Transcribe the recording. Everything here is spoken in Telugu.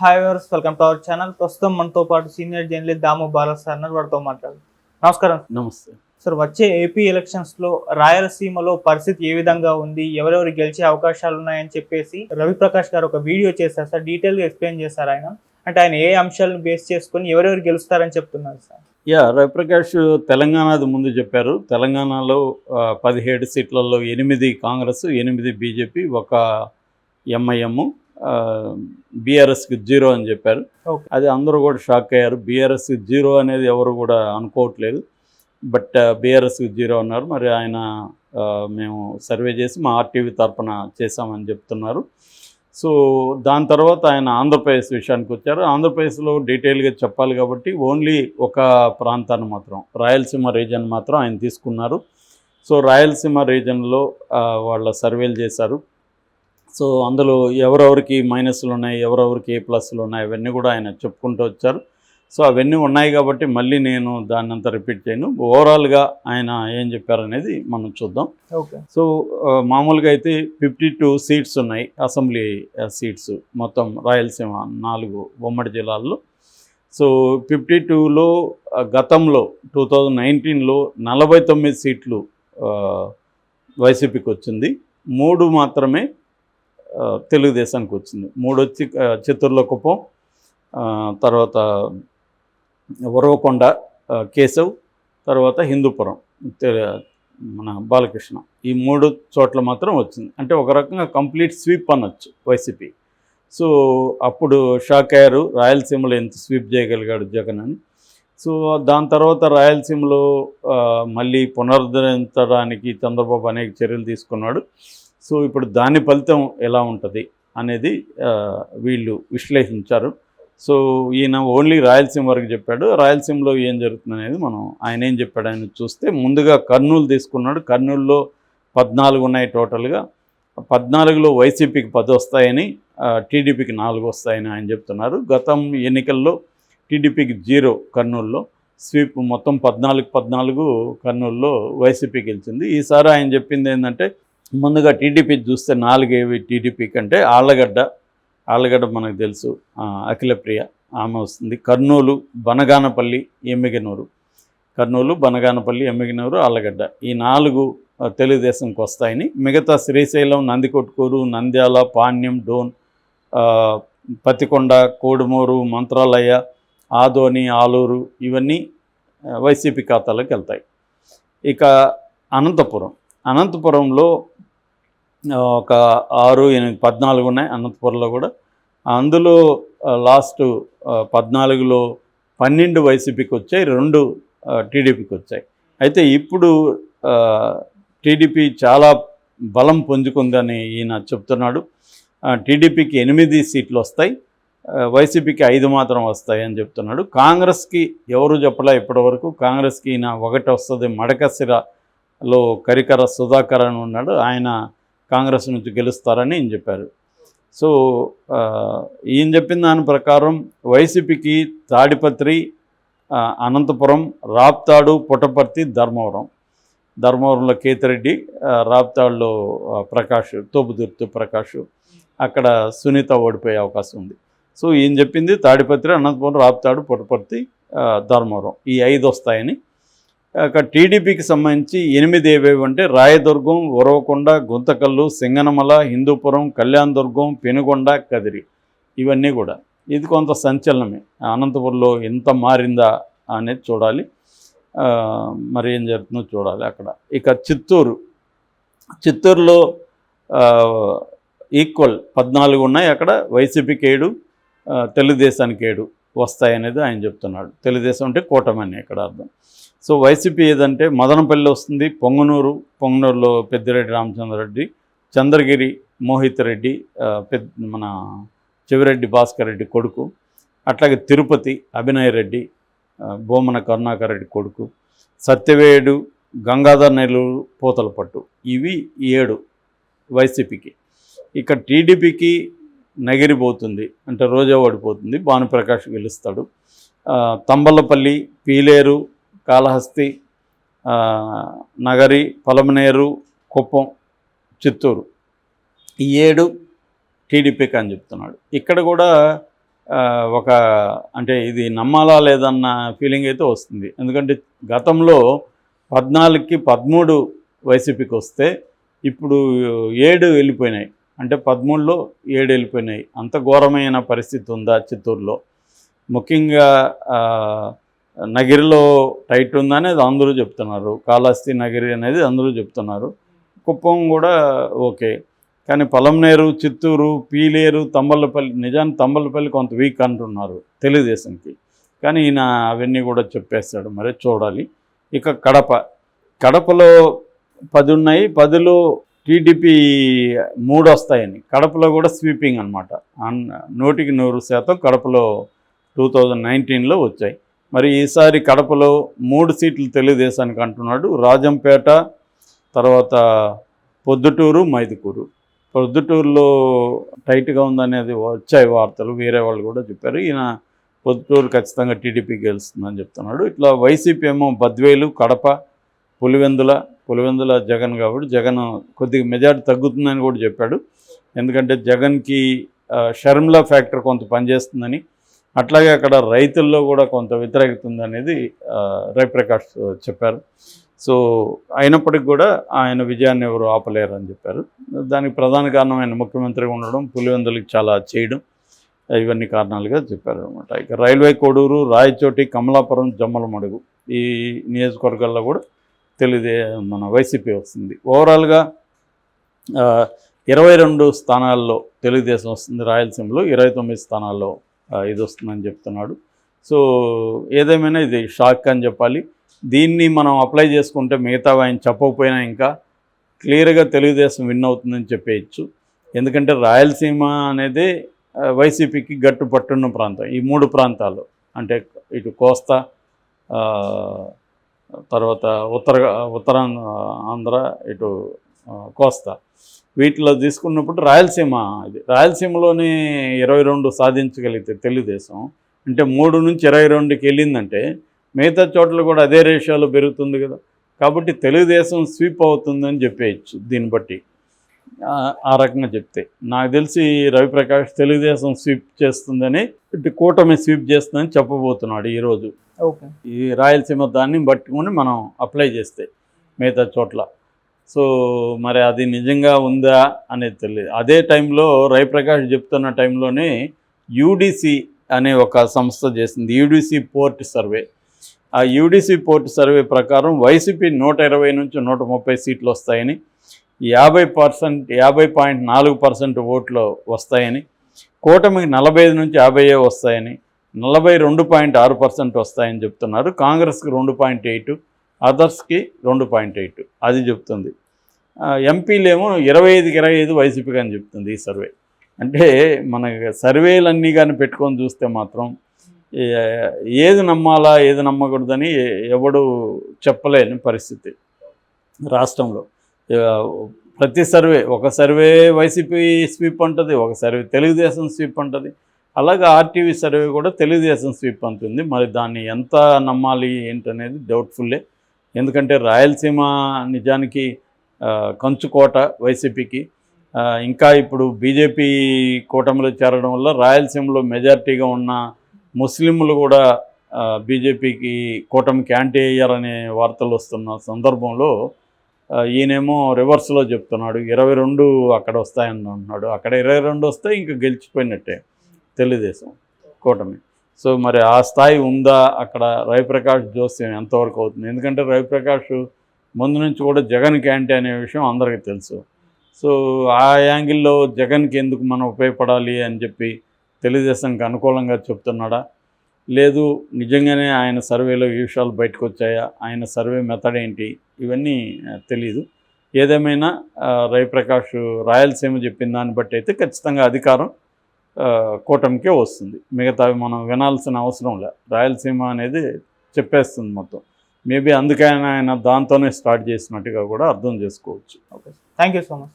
Hi viewers welcome to our channel ప్రస్తుతం మనతో పాటు senior journalist Damu Bala sir అన్నారు వారితో మాట్లాడు నమస్కారం. నమస్తే. సార్ వచ్చే ఏపీ ఎలక్షన్స్లో రాయలసీమలో పరిస్థితి ఏ విధంగా ఉంది? ఎవరెవరు గెలిచే అవకాశాలు ఉన్నాయని చెప్పేసి రవిప్రకాష్ గారు ఒక వీడియో చేశారు. సార్ డీటెయిల్గా ఎక్స్ప్లెయిన్ చేశారు ఆయన. అంటే ఆయన ఏ అంశాలను బేస్ చేసుకొని ఎవరెవరు గెలుస్తారని చెప్తున్నారు సార్ యా రవిప్రకాష్ తెలంగాణది ముందు చెప్పారు. తెలంగాణలో పదిహేడు సీట్లలో ఎనిమిది కాంగ్రెస్ ఎనిమిది బీజేపీ ఒక ఎంఐఎం. బీఆర్ఎస్కి జీరో అని చెప్పారు. అది అందరూ కూడా షాక్ అయ్యారు. బీఆర్ఎస్కి జీరో అనేది ఎవరు కూడా అనుకోవట్లేదు. బట్ బీఆర్ఎస్కి జీరో అన్నారు. మరి ఆయన మేము సర్వే చేసి మా ఆర్టీవీ తరపున చేశామని చెప్తున్నారు. సో దాని తర్వాత ఆయన ఆంధ్రప్రదేశ్ విషయానికి వచ్చారు. ఆంధ్రప్రదేశ్లో డీటెయిల్గా చెప్పాలి కాబట్టి ఓన్లీ ఒక ప్రాంతాన్ని మాత్రం రాయలసీమ రీజన్ మాత్రం ఆయన తీసుకున్నారు. సో రాయలసీమ రీజన్లో వాళ్ళ సర్వేలు చేశారు. సో అందులో ఎవరెవరికి మైనస్లు ఉన్నాయి ఎవరెవరికి ఏ ప్లస్లు ఉన్నాయి అవన్నీ కూడా ఆయన చెప్పుకుంటూ వచ్చారు. సో అవన్నీ ఉన్నాయి కాబట్టి మళ్ళీ నేను దాన్ని అంతా రిపీట్ చేయను. ఓవరాల్గా ఆయన ఏం చెప్పారనేది మనం చూద్దాం. ఓకే. సో మామూలుగా అయితే ఫిఫ్టీ టూ సీట్స్ ఉన్నాయి అసెంబ్లీ సీట్స్ మొత్తం రాయలసీమ నాలుగు ఉమ్మడి జిల్లాల్లో. సో ఫిఫ్టీ టూలో గతంలో టూ థౌజండ్ నైన్టీన్లో నలభై తొమ్మిది సీట్లు వైసీపీకి వచ్చింది. మూడు మాత్రమే తెలుగుదేశానికి వచ్చింది. మూడు వచ్చి చిత్తూరులో కుప్పం తర్వాత ఉరవకొండ కేశవ్ తర్వాత హిందూపురం మన బాలకృష్ణ. ఈ మూడు చోట్ల మాత్రం వచ్చింది. అంటే ఒక రకంగా కంప్లీట్ స్వీప్ అనొచ్చు వైసీపీ. సో అప్పుడు షాక్ అయ్యారు. రాయలసీమలో ఎంత స్వీప్ చేయగలిగాడు జగన్ అని. సో దాని తర్వాత రాయలసీమలో మళ్ళీ పునరుద్ధరించడానికి చంద్రబాబు అనేక చర్యలు తీసుకున్నాడు. సో ఇప్పుడు దాని ఫలితం ఎలా ఉంటుంది అనేది వీళ్ళు విశ్లేషించారు. సో ఈయన ఓన్లీ రాయలసీమ వరకు చెప్పాడు. రాయలసీమలో ఏం జరుగుతుంది అనేది మనం ఆయన ఏం చెప్పాడు ఆయన చూస్తే ముందుగా కర్నూలు తీసుకున్నాడు. కర్నూలులో పద్నాలుగు ఉన్నాయి టోటల్గా. పద్నాలుగులో వైసీపీకి పది వస్తాయని టీడీపీకి నాలుగు వస్తాయని ఆయన చెప్తున్నారు. గతం ఎన్నికల్లో టీడీపీకి జీరో కర్నూలులో. స్వీప్ మొత్తం పద్నాలుగు పద్నాలుగు కర్నూలులో వైసీపీ గెలిచింది. ఈసారి ఆయన చెప్పింది ఏంటంటే ముందుగా టీడీపీ చూస్తే నాలుగేవి టీడీపీ కంటే ఆళ్ళగడ్డ ఆళ్ళగడ్డ మనకు తెలుసు అఖిలప్రియ ఆమె వస్తుంది. కర్నూలు బనగానపల్లి ఎమ్మిగనూరు. కర్నూలు బనగానపల్లి ఎమ్మిగనూరు ఆళ్ళగడ్డ ఈ నాలుగు తెలుగుదేశంకి వస్తాయని. మిగతా శ్రీశైలం నందికొట్కూరు నంద్యాల పాణ్యం డోన్ పతికొండ కోడుమూరు మంత్రాలయ ఆదోని ఆలూరు ఇవన్నీ వైసీపీ ఖాతాలోకి వెళ్తాయి. ఇక అనంతపురం. అనంతపురంలో ఒక ఆరు ఎనిమిది పద్నాలుగు ఉన్నాయి అనంతపురంలో కూడా. అందులో లాస్ట్ పద్నాలుగులో పన్నెండు వైసీపీకి వచ్చాయి రెండు టీడీపీకి వచ్చాయి. అయితే ఇప్పుడు టీడీపీ చాలా బలం పొందుకుందని ఈయన చెప్తున్నాడు. టీడీపీకి ఎనిమిది సీట్లు వస్తాయి వైసీపీకి ఐదు మాత్రం వస్తాయి అని చెప్తున్నాడు. కాంగ్రెస్కి ఎవరు చెప్పలే ఇప్పటివరకు? కాంగ్రెస్కి ఈయన ఒకటి వస్తుంది మడకసిరలో కరికర సుధాకర్ అని ఉన్నాడు. ఆయన కాంగ్రెస్ నుంచి గెలుస్తారని ఈయన చెప్పారు. సో ఈయన చెప్పిన దాని ప్రకారం వైసీపీకి తాడిపత్రి అనంతపురం రాప్తాడు పుట్టపర్తి ధర్మవరం. ధర్మవరంలో కేతిరెడ్డి రాప్తాడులో ప్రకాష్ తోపుదుర్తి ప్రకాష్. అక్కడ సునీత ఓడిపోయే అవకాశం ఉంది. సో ఈయన చెప్పింది తాడిపత్రి అనంతపురం రాప్తాడు పుట్టపర్తి ధర్మవరం. ఈ ఐదు వస్తాయని టీడీపీకి సంబంధించి ఎనిమిది ఏవేవి అంటే రాయదుర్గం ఉరవకొండ గుంతకల్లు సింగనమల హిందూపురం కళ్యాణదుర్గం పెనుగొండ కదిరి. ఇవన్నీ కూడా. ఇది కొంత సంచలనమే. అనంతపురంలో ఎంత మారిందా అనేది చూడాలి. మరి ఏం జరుగుతుందో చూడాలి అక్కడ. ఇక చిత్తూరు. చిత్తూరులో ఈక్వల్ పద్నాలుగు ఉన్నాయి అక్కడ. వైసీపీకి ఏడు తెలుగుదేశానికి ఏడు వస్తాయనేది ఆయన చెప్తున్నాడు. తెలుగుదేశం అంటే కూటమి అని ఇక్కడ అర్థం. సో వైసీపీ ఏదంటే మదనపల్లి వస్తుంది పొంగనూరు పొంగనూరులో పెద్దిరెడ్డి రామచంద్రరెడ్డి చంద్రగిరి మోహిత్ రెడ్డి పెద్ద మన చెవిరెడ్డి భాస్కర్ రెడ్డి కొడుకు అట్లాగే తిరుపతి అభినయ్ రెడ్డి ఆ, బొమ్మన కరుణాకర్ రెడ్డి కొడుకు సత్యవేయుడు గంగాధర్ నెల్లూరు పూతలపట్టు ఇవి ఏడు వైసీపీకి. ఇక టీడీపీకి నగిరిపోతుంది అంటే రోజా ఓడిపోతుంది భానుప్రకాష్ గెలుస్తాడు. తంబలపల్లి పీలేరు కాళహస్తి నగరి పొలమనేరు కుప్పం చిత్తూరు. ఈ ఏడు టీడీపీకి అని చెప్తున్నాడు. ఇక్కడ కూడా ఒక అంటే ఇది నమ్మాలా లేదన్న ఫీలింగ్ అయితే వస్తుంది. ఎందుకంటే గతంలో పద్నాలుగుకి పదమూడు వైసీపీకి వస్తే ఇప్పుడు ఏడు వెళ్ళిపోయినాయి. అంటే పదమూడులో ఏడు వెళ్ళిపోయినాయి. అంత ఘోరమైన పరిస్థితి ఉందా చిత్తూరులో? ముఖ్యంగా నగిరిలో టైట్ ఉందనేది అందరూ చెప్తున్నారు. కాళహస్తి నగిరి అనేది అందరూ చెప్తున్నారు. కుప్పం కూడా ఓకే. కానీ పొలంనేరు చిత్తూరు పీలేరు తంబలపల్లి నిజాన్ని తంబలపల్లి కొంత వీక్ అంటున్నారు తెలుగుదేశంకి. కానీ ఈయన అవన్నీ కూడా చెప్పేస్తాడు. మరి చూడాలి. ఇక కడప. కడపలో పది ఉన్నాయి పదిలో టీడీపీ మూడు వస్తాయని కడపలో కూడా స్వీపింగ్ అనమాట నూటికి నూరు శాతం కడపలో టూ థౌజండ్ నైన్టీన్లో వచ్చాయి. మరి ఈసారి కడపలో మూడు సీట్లు తెలుగుదేశానికి అంటున్నాడు. రాజంపేట తర్వాత పొద్దుటూరు మైదుకూరు. పొద్దుటూరులో టైట్గా ఉందనేది వచ్చాయి వార్తలు వేరే వాళ్ళు కూడా చెప్పారు. ఈయన పొద్దుటూరు ఖచ్చితంగా టీడీపీ గెలుస్తుందని చెప్తున్నాడు. ఇట్లా వైసీపీ ఏమో బద్వేలు కడప పులివెందుల పులివెందుల జగన్ కాబట్టి జగన్ కొద్దిగా మెజార్టీ తగ్గుతుందని కూడా చెప్పాడు. ఎందుకంటే జగన్కి షర్మిలా ఫ్యాక్టర్ కొంత పనిచేస్తుందని అట్లాగే అక్కడ రైతుల్లో కూడా కొంత వ్యతిరేకత ఉందనేది రవిప్రకాష్ చెప్పారు. సో అయినప్పటికీ కూడా ఆయన విజయాన్ని ఎవరు ఆపలేరు అని చెప్పారు. దానికి ప్రధాన కారణం ఆయన ముఖ్యమంత్రిగా ఉండడం పులివెందులకు చాలా చేయడం ఇవన్నీ కారణాలుగా చెప్పారు అనమాట ఇక రైల్వే కోడూరు రాయచోటి కమలాపురం జమ్మలమడుగు ఈ నియోజకవర్గాల్లో కూడా తెలియదే మన వైసీపీ వస్తుంది. ఓవరాల్గా ఇరవై రెండు స్థానాల్లో తెలుగుదేశం వస్తుంది రాయలసీమలో ఇరవై తొమ్మిది స్థానాల్లో ఇది వస్తుందని చెప్తున్నాడు. సో ఏదేమైనా ఇది షాక్ అని చెప్పాలి. దీన్ని మనం అప్లై చేసుకుంటే మిగతా ఆయన చెప్పకపోయినా ఇంకా క్లియర్గా తెలుగుదేశం విన్ అవుతుందని చెప్పేయచ్చు. ఎందుకంటే రాయలసీమ అనేది వైసీపీకి గట్టు పట్టున్న ప్రాంతం. ఈ మూడు ప్రాంతాలు. అంటే ఇటు కోస్తా తర్వాత ఉత్తర ఉత్తరాంధ్ర ఆంధ్ర ఇటు కోస్తా. వీటిలో తీసుకున్నప్పుడు రాయలసీమ ఇది. రాయలసీమలోనే ఇరవై రెండు సాధించగలిగితే తెలుగుదేశం. అంటే మూడు నుంచి ఇరవై రెండుకి వెళ్ళిందంటే మిగతా చోట్ల కూడా అదే రేషియోలో పెరుగుతుంది కదా. కాబట్టి తెలుగుదేశం స్వీప్ అవుతుందని చెప్పేయచ్చు దీన్ని బట్టి. ఆ, రకంగా చెప్తే. నాకు తెలిసి రవిప్రకాష్ తెలుగుదేశం స్వీప్ చేస్తుందని ఇటు కూటమి స్వీప్ చేస్తుందని చెప్పబోతున్నాడు ఈరోజు. ఓకే. ఈ రాయలసీమ దాన్ని పట్టుకొని మనం అప్లై చేస్తే మిగతా చోట్ల. సో మరి అది నిజంగా ఉందా అనేది తెలియదు. అదే టైంలో రవిప్రకాష్ చెప్తున్న టైంలోనే యూడిసి అనే ఒక సంస్థ చేసింది. UDC port survey. ఆ యూడిసి పోర్ట్ సర్వే ప్రకారం వైసీపీ నూట ఇరవై నుంచి నూట ముప్పై సీట్లు వస్తాయని యాభై పర్సెంట్ యాభై పాయింట్ నాలుగు పర్సెంట్ ఓట్లు వస్తాయని కూటమికి నలభై ఐదు నుంచి యాభై వస్తాయని నలభై రెండు పాయింట్ ఆరు పర్సెంట్ వస్తాయని చెప్తున్నారు. కాంగ్రెస్కి రెండు పాయింట్ ఎయిట్ అదర్స్కి రెండు పాయింట్ ఎయిట్ అది చెప్తుంది. ఎంపీలేమో ఇరవై ఐదుకి ఇరవై ఐదు వైసీపీకి అని చెప్తుంది ఈ సర్వే. అంటే మన సర్వేలన్నీ కానీ పెట్టుకొని చూస్తే మాత్రం ఏది నమ్మాలా ఏది నమ్మకూడదని ఎవడు చెప్పలేని పరిస్థితి రాష్ట్రంలో. ప్రతి సర్వే ఒక సర్వే వైసీపీ స్వీప్ అంటుంది ఒక సర్వే తెలుగుదేశం స్వీప్ అంటుంది. అలాగే ఆర్టీవీ సర్వే కూడా తెలుగుదేశం స్వీప్ అంటుంది. మరి దాన్ని ఎంత నమ్మాలి ఏంటనేది డౌట్ఫుల్లే. ఎందుకంటే రాయలసీమ నిజానికి కంచుకోట వైసీపీకి. ఇంకా ఇప్పుడు బీజేపీ కూటమిలో చేరడం వల్ల రాయలసీమలో మెజార్టీగా ఉన్న ముస్లింలు కూడా బీజేపీకి కూటమికి యాంటీ అయ్యారనే వార్తలు వస్తున్న సందర్భంలో ఈయనేమో రివర్స్లో చెప్తున్నాడు. ఇరవై రెండు అక్కడ వస్తాయని అంటున్నాడు. అక్కడ ఇరవై రెండు వస్తే ఇంకా గెలిచిపోయినట్టే. తెలుగుదేశం కూటమి. సో మరి ఆ స్థాయి ఉందా అక్కడ రవిప్రకాష్ జోస్యం ఎంతవరకు అవుతుంది? ఎందుకంటే రవిప్రకాష్ ముందు నుంచి కూడా జగన్కి యాంటీ అనే విషయం అందరికీ తెలుసు. సో ఆ యాంగిల్లో జగన్కి ఎందుకు మనం ఉపయోగపడాలి అని చెప్పి తెలుగుదేశంకి అనుకూలంగా చెప్తున్నాడా? లేదు నిజంగానే ఆయన సర్వేలో ఈ విషయాలు బయటకు వచ్చాయా ఆయన సర్వే మెథడ్ ఏంటి? ఇవన్నీ తెలీదు. ఏదేమైనా రవిప్రకాష్ రాయలసీమ చెప్పిన దాన్ని బట్టి అయితే ఖచ్చితంగా అధికారం కూటమికే వస్తుంది. మిగతావి మనం వినాల్సిన అవసరం లే. రాయలసీమ అనేది చెప్పేస్తుంది మొత్తం. మేబీ అందుకైనా ఆయన దాంతోనే స్టార్ట్ చేసినట్టుగా కూడా అర్థం చేసుకోవచ్చు. Okay. Thank you so much.